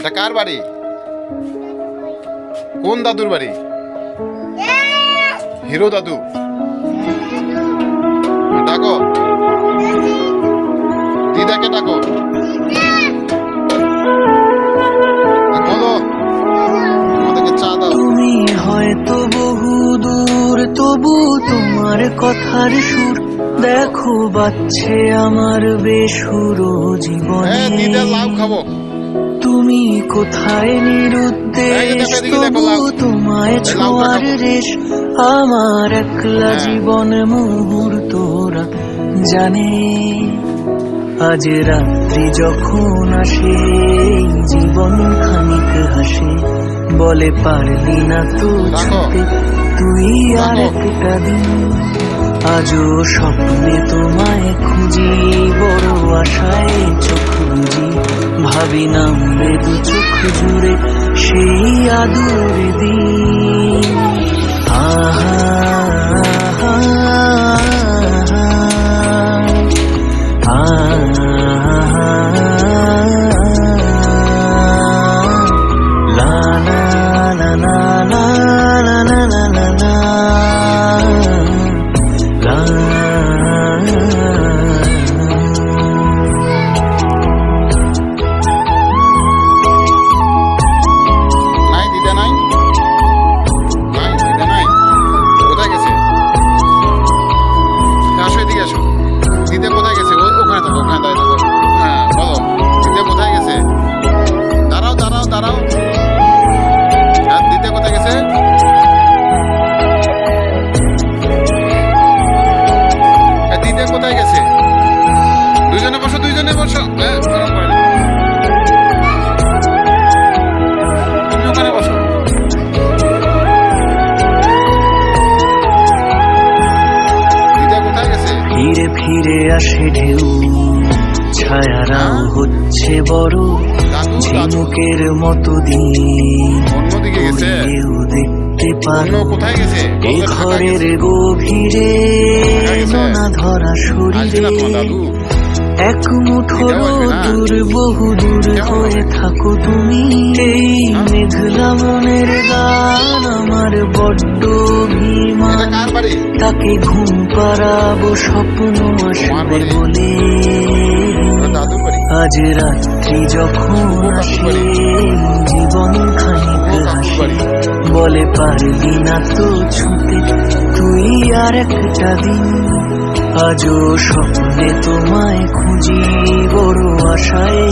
এটা কার বাড়ি? কোন দাদুর বাড়ি? হিরো দাদু। ডাকো। দিদাকে ডাকো। বলো। আমাদেরকে চা দাও। তুমি হয়তো বহু দূর তবু তোমার কথার সুর। দেখো বাচ্চে আমার বেসুরো হ্যাঁ দিদা লাউ জীবনে খাব। তুমি কোথায় নিরুদ্দেশ? তোমায় ছোঁয়ার। রেশ। আমার একলা হ্যাঁ। জীবন মুহূর্তরা জানে। আজ রাত্রি যখন আসে জীবন খানিক হাসে। বলে পারলি না তো ছুটে তুই আর একটা দিন। আজও স্বপ্নে তোমায় খুঁজি বড় আশায় চোখ বুঝি ভাবি নামলে দু চোখ জুড়ে সেই আদুর দিন। আহা, 我看到那个 ভেসে আসে ঢেউ ছায়ারাও হচ্ছে বড় ঝিনুকের মতো দিন। দেখতে পারো এ ঘরের গভীরে নোনা ধরা শরীরে। এক মুঠো দূর বহু দূর হয়ে থাকো তুমি। এই মেঘলা মনের গান আমার বড্ড ভীমা তাকে ঘুম পাড়াবো স্বপ্ন আসবে বলে। আজ রাত্রি যখন আসে জীবন খানিক হাসে। বলে পারলি না তো ছুটে তুই আর একটা দিন। আজও স্বপ্নে তোমায় খুঁজি বড় আশায়